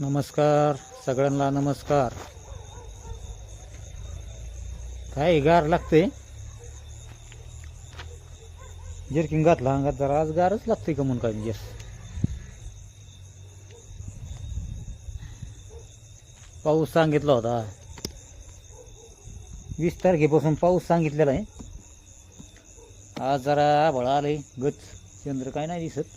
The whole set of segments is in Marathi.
नमस्कार सगळ्यांना नमस्कार. काय गार लागते जर्किंग घातला अंगात जरा आज गारच लागते का म्हणून काय? जस पाऊस सांगितला होता. वीस तारखेपासून पाऊस सांगितलेला आहे. आज जरा आभाळ आले गच चंद्र काय नाही दिसत.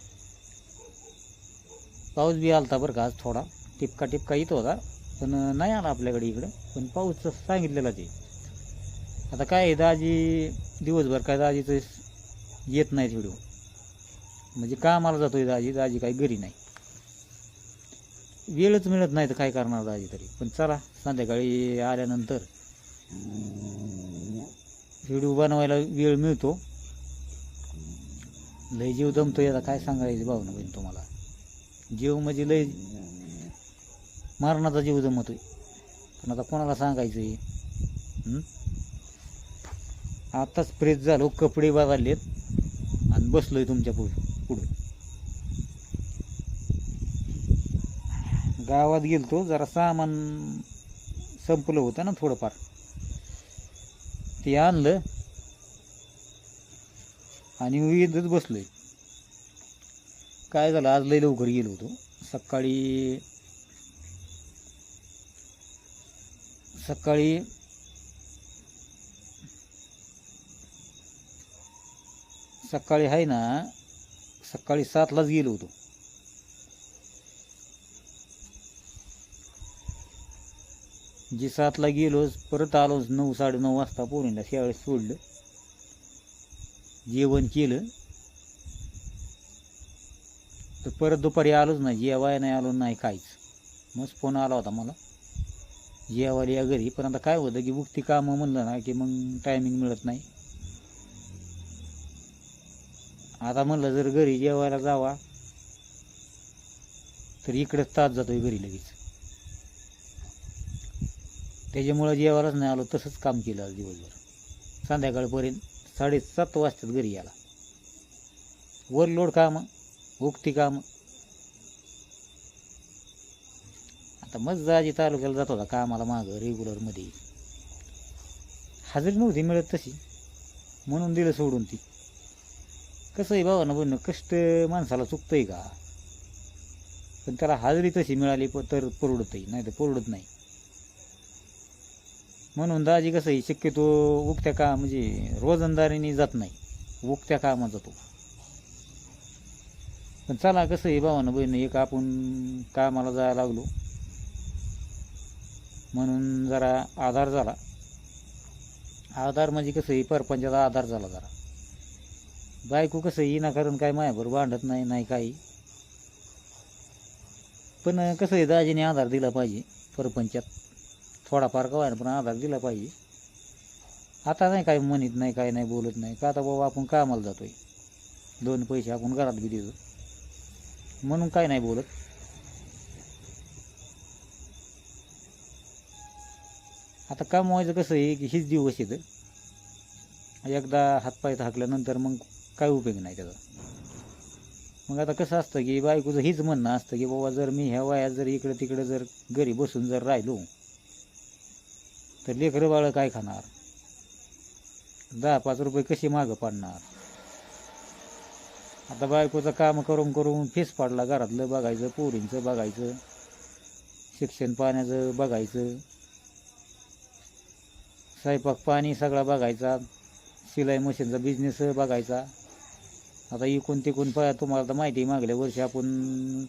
पाऊस बी आलता बरं का आज थोडा. टिपका टिपका येत होता. पण नाही आला आपल्याकडे इकडं. पण पाऊस सांगितलेला ते. आता काय आहे, दाजी दिवसभर काय दाजीचं येत नाहीत व्हिडिओ म्हणजे कामाला जातोय दाजी दाजी काही घरी नाही. वेळच मिळत नाही तर काय करणार दाजी तरी. पण चला संध्याकाळी आल्यानंतर व्हिडिओ बनवायला वेळ मिळतो. लय जीव दमतोय आता काय सांगायचं भाऊ ना बहीण तुम्हाला. जीव म्हणजे लय मरणाचा जीव जमतोय. पण आता कोणाला सांगायचं आहे आत्ताच आताच फ्रेश झालो कपडे बदललेत आणि बसलोय तुमच्यापुढे पुढे. गावात गेलतो जरा सामान संपलं होतं ना थोडंफार. ते आणलं आणि विधच बसलोय. काय झालं आज लय लवकर गेलो होतो. सकाळी सकाळी सकाळी आहे ना सकाळी सातलाच गेलो होतो. जी सातला गेलोच परत आलो नऊ साडे नऊ वाजता पोरीला शाळेत सोडलं. जेवण केलं. तर परत दुपारी आलोच नाही जेवाय नाही आलो नाही काहीच मस्त फोन आला होता मला. जेवायला या घरी. पण आता काय होतं की उक्ती कामं म्हणलं ना की मग टायमिंग मिळत नाही. आता म्हणलं जर घरी जेवायला जावा तर इकडेच तास जातोय घरी लगेच. त्याच्यामुळं जेवायलाच नाही आलो तसंच काम केलं आज दिवसभर. संध्याकाळपर्यंत साडेसात वाजतात घरी यायला. वरलोड कामं उक्ती कामं. आता मग जाजी तालुक्याला जात होता कामाला मागं रेग्युलरमध्ये हजेरी नव्हती मिळत तशी. म्हणून दिलं सोडून ती. कसं आहे बाबा बोलणं कष्ट माणसाला चुकतंय का? पण त्याला हाजरी तशी मिळाली प- तर परवडतही नाही तर परवडत नाही. म्हणून दाजी कसं आहे शक्यतो उगत्या का म्हणजे रोजंदारीने जात नाही. उगत्या कामात जातो. पण चला कसं आहे भावानं बहिणं एक आपण कामाला जायला लागलो. म्हणून जरा आधार झाला. आधार म्हणजे कसं आहे परपंचाचा आधार झाला जरा. बायको कसं येईना कारण काय मायाभर भांडत नाही नाही काही. पण कसं आहे दाजीने आधार दिला पाहिजे परपंचात. थोडाफार का व्हायना पण आधार दिला पाहिजे. आता नाही काय म्हणत नाही काय नाही बोलत नाही. का आता बाबा आपण कामाला जातोय. दोन पैसे आपण घरात बी देतो. म्हणून काय नाही बोलत. आता कमवायचं कसं आहे की हीच दिवस येतं. एकदा हातपाय थाकल्यानंतर मग काय उपयोग नाही त्याचा. मग आता कसं असतं की बायकोचं हीच म्हणणं असतं की बाबा जर मी ह्या वयात जर इकडं तिकडं जर घरी बसून जर राहिलो तर लेकरं बाळं काय खाणार? दहा पाच रुपये कसे मागं पाडणार? आता बायकोचं काम करून करून फेस पाडला घरातलं बघायचं पोरींचं बघायचं शिक्षण पाण्याचं बघायचं स्वयंपाक पाणी सगळा बघायचा. शिलाई मशीनचा बिझनेस बघायचा. आता इकून तिकून प तुम्हाला तर माहिती मागल्या वर्षी आपण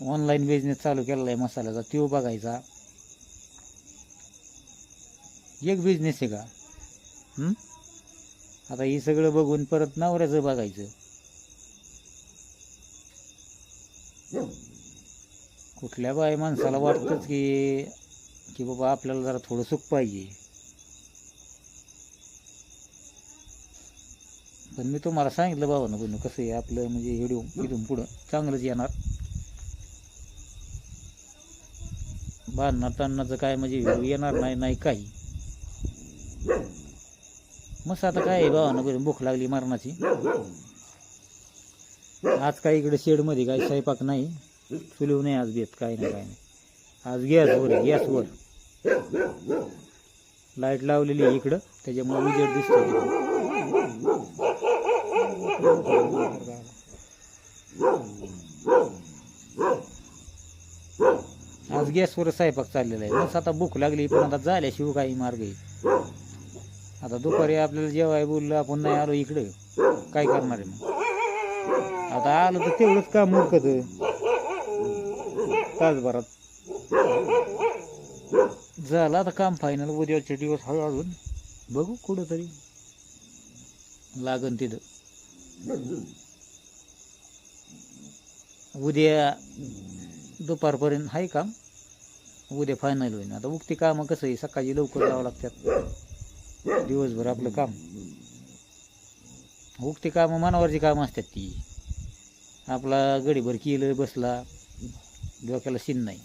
ऑनलाईन बिझनेस चालू केलेला आहे मसाल्याचा तो बघायचा. एक बिझनेस आहे का? आता हे सगळं बघून परत नवऱ्याचं बघायचं. कुठल्या बाय माणसाला वाटतंच की की बाबा आपल्याला जरा थोडं सुख पाहिजे. पण मी तुम्हाला सांगितलं बाबा ना कसं आहे आपलं म्हणजे व्हिडिओ इथून पुढं चांगलंच येणार. बांधणार तांडणाचं काय म्हणजे व्हिडिओ येणार नाही नाही काही. मस्त आता काय आहे बाबा ना भूक लागली मरणाची. आज काय इकडे शेडमध्ये काय स्वयंपाक नाही. चुलीव नाही आज बेत काय नाही काय नाही. आज गॅसवर गॅसवर. लाइट लावलेली आहे इकडं त्याच्यामुळे उजेड दिसतो आज गॅसवर स्वयंपाक चाललेला आहे. बस आता भूक लागली पण आता झाल्याशिवाय काही मार्ग आहे. आता दुपारी आपल्याला जेवाय बोललं आपण नाही आलो इकडे. काय करणार आहे मग? आता आलं तर तेवढंच काम उरकत. तासभरात. झालं आता काम फायनल उद्याचे दिवस हळू अजून. बघू कुठं तरी लागन तिथं. उद्या दुपारपर्यंत आहे काम. उद्या फायनल होईल आता उक्ती कामं कसं आहे? सकाळी लवकर जावं लागतात. दिवसभर आपलं काम. उगती कामं मनावरची कामं असतात ती. आपला गडीभर केलं बसला डोक्याला शिन नाही.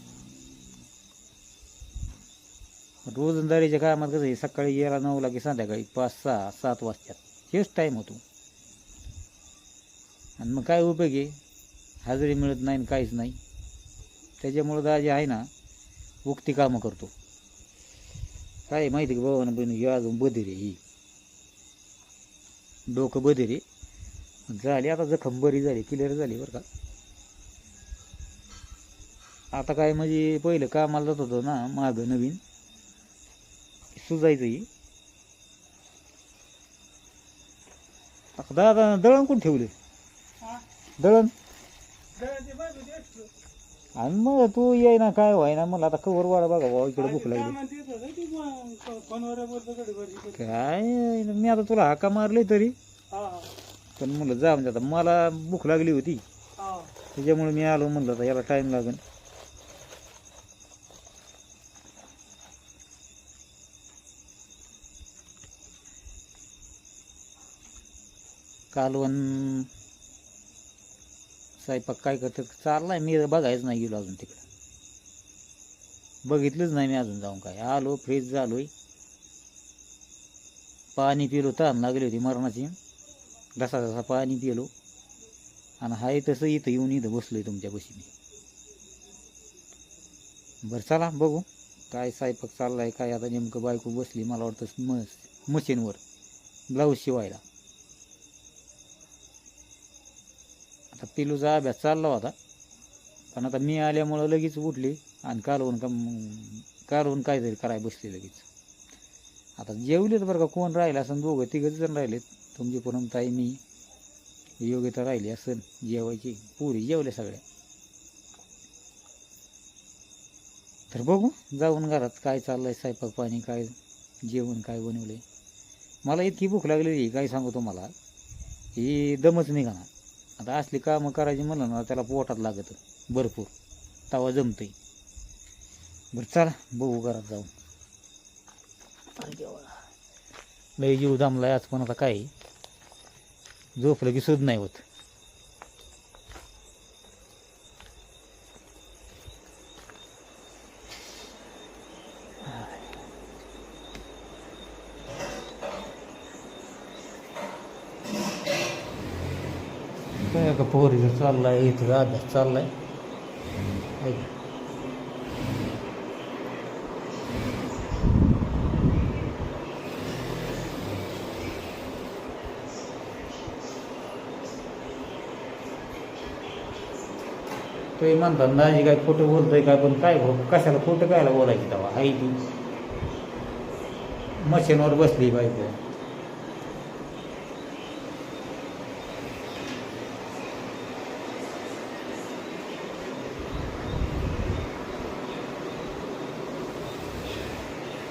रोजंदारीच्या कामात कसं आहे सकाळी गेला नऊला की संध्याकाळी पाच सहा सात वाजतात. हेच टाईम होतो. आणि मग काय उपयोग आहे? हजेरी मिळत नाही आणि काहीच नाही. त्याच्यामुळं दाजी आहे ना उक्ती कामं करतो. काय आहे माहिती का बाबा बहिणी ही अजून बधीर आहे ही. डोकं बधीर आहे. झाली आता जखम बरी झाली क्लिअर झाली बरं का. आता काय म्हणजे पहिलं कामाला जात होतो ना मागं नवीन. सुजायचं ही आता दादा दळण कोण ठेवले दळण? आणि मग तू ये ना काय व्हाय ना मला आता कवर वाडा बघा भाऊ इकडे भूक लागली. काय मी आता तुला हाका मारले तरी. पण म्हणलं जा म्हणजे आता. मला भूक लागली होती. त्याच्यामुळे मी आलो म्हणलं आता याला टाईम लागेल. कालवण स्वयंपाक काय करतात चाललाय. मी बघायच नाही गेलो अजून तिकडं. बघितलंच नाही मी अजून जाऊन काय. आलो फ्रेश झालोय. पाणी पिलो तहान लागली होती मरणाची. जसा जसा पाणी पिलो. आणि हाय तसं इथं येऊन इथं बसलोय तुमच्या मी. बरं चला बघू. काय स्वयंपाक चाललाय काय आता नेमकं बायको बसली मला वाटतं मस मशीनवर. ब्लाऊज शिवायला. आता पिलूचा अभ्यास चालला होता. पण आता मी आल्यामुळं लगेच उठली आणि कालवून का कालवून काहीतरी कराय बसली लगेच. आता जेवलेत बरं का कोण राहिलं असं दोघं तिघंच जण राहिलेत. तुमची पूनमताई मी. योग्यता राहिली असेल जेवायची. पुरी जेवल्या सगळ्या. तर बघू जाऊन घरात काय चाललंय स्वयंपाक पाणी काय जेवण काय बनवलंय. मला इतकी भूक लागलेली काय सांगू तुम्हाला. ही दमच निघाणार आता असली कामं करायची म्हणलं ना त्याला पोटात लागत. भरपूर. तवा जमतंय. बरं चला बघू घरात जाऊन. लय जीव जमलाय आज पण आता काय? झोपलं की सुद नाही होत काय का चाललं आहे इथं अभ्यास चालला आहे तो म्हणतात दाजी काय खोटं बोलतोय काय पण काय भाऊ कशाला खोटं कायला बोलायची तेव्हा? आई ती. मशीनवर बसली पाहिजे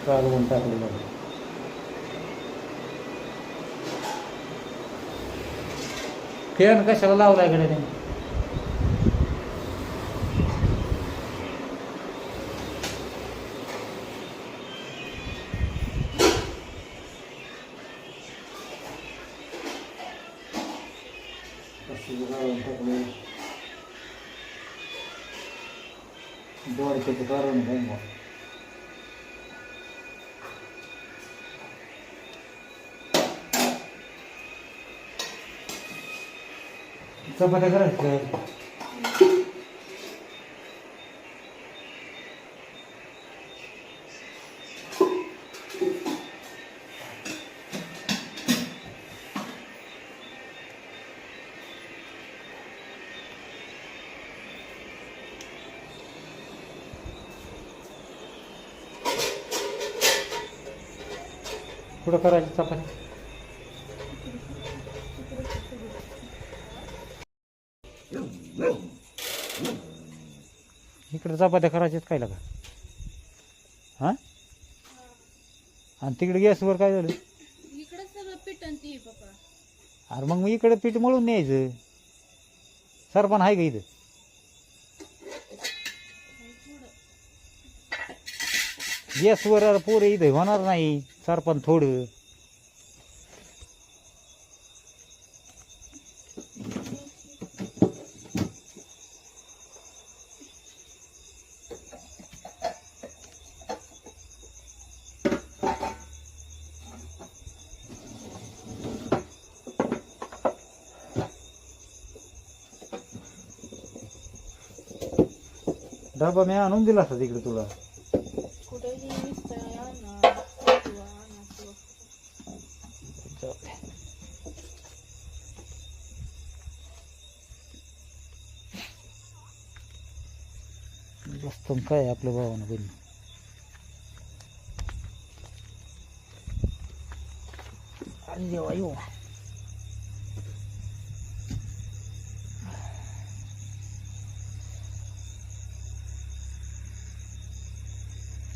बायको कालवून टाकली बघा फॅन कशाला लावलायकडे त्याने दोडक्याचं कारण काय मग चपात्या करायचं पुढं करायची चपाती? इकडे चपात्या करायच्यात काय लागा हां? आणि तिकडे गॅसवर काय झालं? इकडे सगळं पीठ आणि ती पप्पा अरे मग मी इकडे पीठ मळून न्यायचं. सरपण आहे का इथं? गॅसवर पोरं इथं होणार नाही. सरपण थोडं. डबा मी आणून दिला असता तिकडे तुला. बसतो काय आपल्या भावानं बहिणी आणि देवा येऊ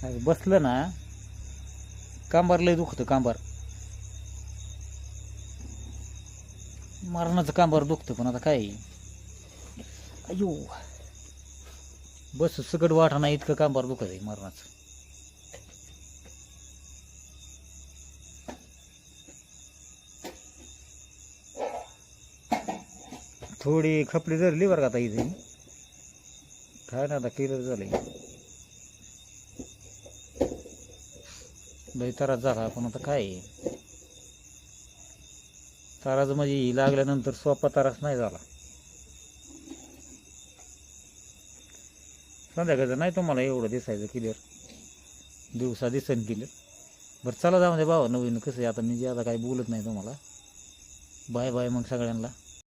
बसलं ना कांबार लय दुखतं कांबार. मरणाचं कांबार दुखतं पण आता काय? अयो बस सकट वाटा नाही इतकं कांबार दुखत आहे मरणाचं. थोडी खपली धरली बरं का आता इथे? काय ना आता क्लिअर झालं लय त्रास झाला पण आता काय आहे? म्हणजे ही लागल्यानंतर सोपा तारास नाही झाला. संध्याकाळचं नाही तुम्हाला एवढं दिसायचं क्लिअर दिवसा दिसन क्लिअर बरं चला जाऊ दे भावा नवीन कसं आहे? आता मी जे आता काही बोलत नाही तुम्हाला. बाय बाय मग सगळ्यांना.